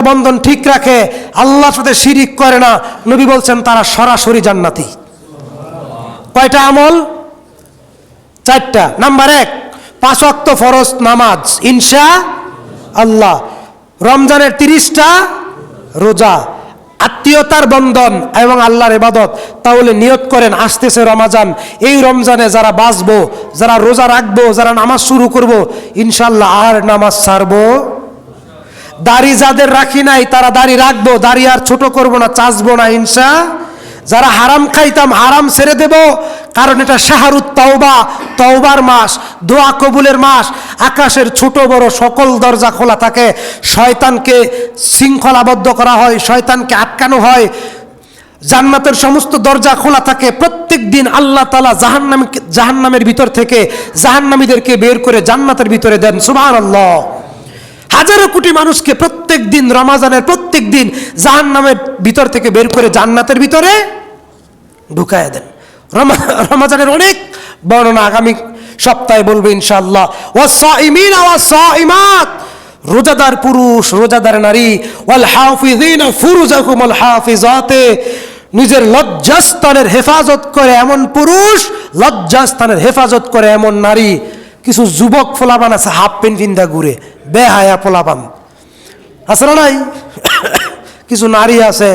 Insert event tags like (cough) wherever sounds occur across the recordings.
বন্ধন ঠিক রাখে, আল্লাহর সাথে শিরিক করে না। নবী বলছেন, তারা সরাসরি জান্নাতি। কয়টা আমল? চারটা। নাম্বার এক, পাঁচ অক্ত ফরজ নামাজ, ইনশা আল্লাহ। রমজানের তিরিশটা রোজা। আত্মীয়তার বন্ধন এবং আল্লাহর এবাদত তাহলে নিয়ত করেন, আসতেছে রমাজান। এই রমজানে যারা বাঁচবো, যারা রোজা রাখব, যারা নামাজ শুরু করব ইনশাল্লাহ আর নামাজ ছাড়বো দাড়ি যাদের রাখি নাই, তারা দাড়ি রাখব, দাড়ি আর ছোট করব না চাচবো না ইনসা যারা হারাম খাইতাম, হারাম ছেড়ে দেব, কারণ এটা শাহরুত তওবা, তওবার মাস, দোয়া কবুলের মাস। আকাশের ছোট বড় সকল দরজা খোলা থাকে, শয়তানকে শৃঙ্খলাবদ্ধ করা হয়, শয়তানকে আটকানো হয়। জান্নাতের সমস্ত দরজা খোলা থাকে, প্রত্যেক দিন আল্লাহ তালা জাহান্নাম জাহান্নামের ভিতর থেকে জাহান্নামীদেরকে বের করে জান্নাতের ভিতরে দেন সুবাহ আল্লাহ হাজারো কোটি মানুষকে প্রত্যেক দিন রমাজানের প্রত্যেক দিন জাহান নামের ভিতর থেকে বের করে জান্নাতের ভিতরে ঢুকায় দেন। রমা- রমাজানের অনেক বর্ণনা আগামী সপ্তাহে বলব ইনশাআল্লাহ। ওয়াসাইমিন রোজাদার পুরুষ, রোজাদার নারী ওয়াল হাফিজিন ফুরুজাকুম হাফিজাতে নিজের লজ্জাস্থানের হেফাজত করে এমন পুরুষ, লজ্জাস্থানের হেফাজত করে এমন নারী কিছু যুবক ফোলাবান আছে, হাফ প্যান্ট পিন্দা ঘুরে, বেহায়া ফোলাবান আছে না নাই? (coughs) কিছু নারী আছে,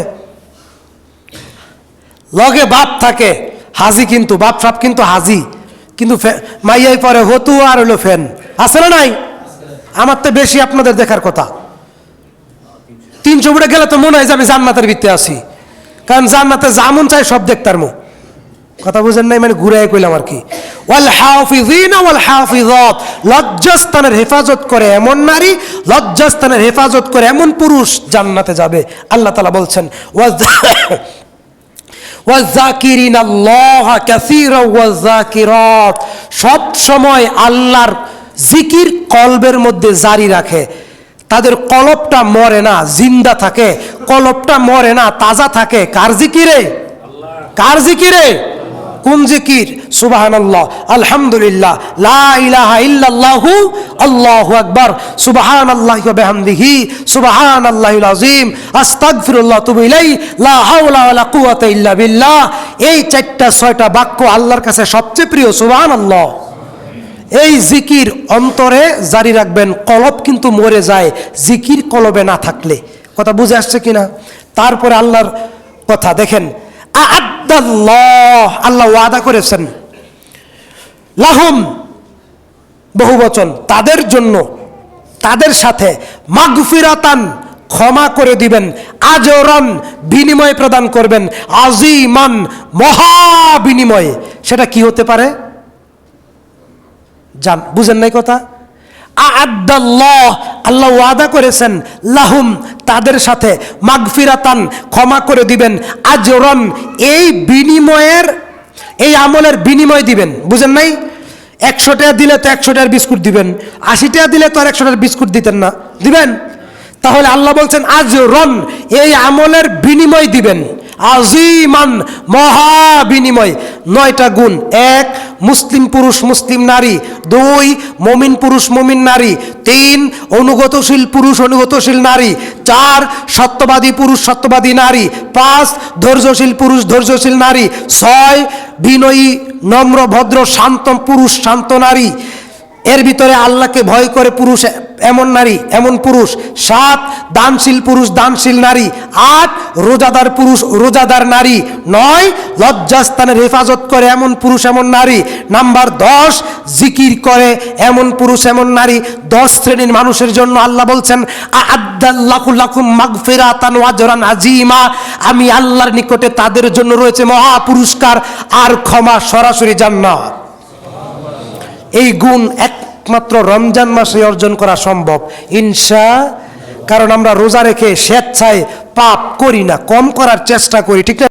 লগে বাপ থাকে, হাজি কিন্তু, বাপ সাপ কিন্তু হাজি, কিন্তু মাইয়াই পরে হতু আর হলো ফ্যান। আছে না নাই? আমার তো বেশি আপনাদের দেখার কথা। তিনশো ফুটে গেলে তো মনে হয় যে আমি জান্নাতের ভিত্তে আছি। কারণ জান্নাতে জামুন চাই সব দেখতার মো। কথা বুঝেন নাই? মানে ঘুরে কইলাম আর কি। ওয়াল হাফিজিন ওয়াল হাফিজাত লজ্জাস্থানের হেফাজত করে এমন নারী লজ্জাস্থানের হেফাজত করে এমন পুরুষ জান্নাতে যাবে। আল্লাহ তাআলা বলছেন ওয়াজ- ওয়াজাকিরিন আল্লাহ কাসীরা ওয়াজাকিরাত সব সময় আল্লাহর জিকির কলবের মধ্যে জারি রাখে। তাদের কলপটা মরে না জিন্দা থাকে। কলপটা মরে না তাজা থাকে। কার জিকিরে? কার জিকিরে? কোন জিকির? সুবহানাল্লাহ, আলহামদুলিল্লাহ, লা ইলাহা ইল্লাল্লাহু, আল্লাহু আকবার, সুবহানাল্লাহি ওয়া বিহামদিহি, সুবহানাল্লাহিল আযীম, আস্তাগফিরুল্লাহ, তুবু ইলাই লা হাওলা ওয়ালা কুওয়াতা ইল্লা বিল্লাহ। এই চারটা, ছয়টা বাক্য আল্লাহর কাছে সবচেয়ে প্রিয়, সুবহানাল্লাহ। এই জিকির অন্তরে জারি রাখবেন, কলব কিন্তু মরে যায়, জিকির কলবে না থাকলে। কথা বুঝে আসছে কিনা? তারপরে আল্লাহর কথা, দেখেন আল্লাহ ওয়াদা করেছেন। লাহুম বহু বচন তাদের জন্য, তাদের সাথে মাগফিরাতান ক্ষমা করে দিবেন, আজরন বিনিময় প্রদান করবেন, আজিমান মহা বিনিময়। সেটা কি হতে পারে? জান, বুঝেন নাই কথা? আদাল্লাহ আল্লাহ ওয়াদা করেছেন, লাহুম, তাদের সাথে মাগফিরাতান, ক্ষমা করে দিবেন, আজরন, এই বিনিময়ের, এই আমলের বিনিময় দিবেন, বুঝেন নাই? একশো টাকা দিলে তো একশো টাকার বিস্কুট দিবেন, আশি টাকা দিলে তো আর একশো টাকার বিস্কুট দিতেন না, দিবেন? তাহলে আল্লাহ বলছেন আজ রন এই আমলের বিনিময় দিবেন, আজিমান, মহা বিনিময়, নয়টা গুণ, এক মুসলিম পুরুষ, মুসলিম নারী, দুই মমিন পুরুষ, মমিন নারী, তিন অনুগতশীল পুরুষ, অনুগতশীল নারী, চার সত্যবাদী পুরুষ, সত্যবাদী নারী, পাঁচ ধৈর্যশীল পুরুষ, ধৈর্যশীল নারী, ছয় বিনয়ী, নম্র, ভদ্র, শান্ত পুরুষ, শান্ত নারী। এর ভিতরে আল্লাহকে ভয় করে পুরুষ এমন নারী, এমন পুরুষ। সাত, দানশীল পুরুষ, দানশীল নারী। আট, রোজাদার পুরুষ, রোজাদার নারী। নয়, লজ্জাস্থানের হেফাজত করে এমন পুরুষ, এমন নারী। নাম্বার দশ, জিকির করে এমন পুরুষ, এমন নারী। দশ শ্রেণির মানুষের জন্য আল্লাহ বলছেন আজিমা আমি আল্লাহর নিকটে তাদের জন্য রয়েছে মহা পুরস্কার আর ক্ষমা সরাসরি জান্নাত। এই গুণ একমাত্র রমজান মাসে অর্জন করা সম্ভব। ইনশা, কারণ আমরা রোজা রেখে স্বেচ্ছায় পাপ করি না, কম করার চেষ্টা করি, ঠিক না?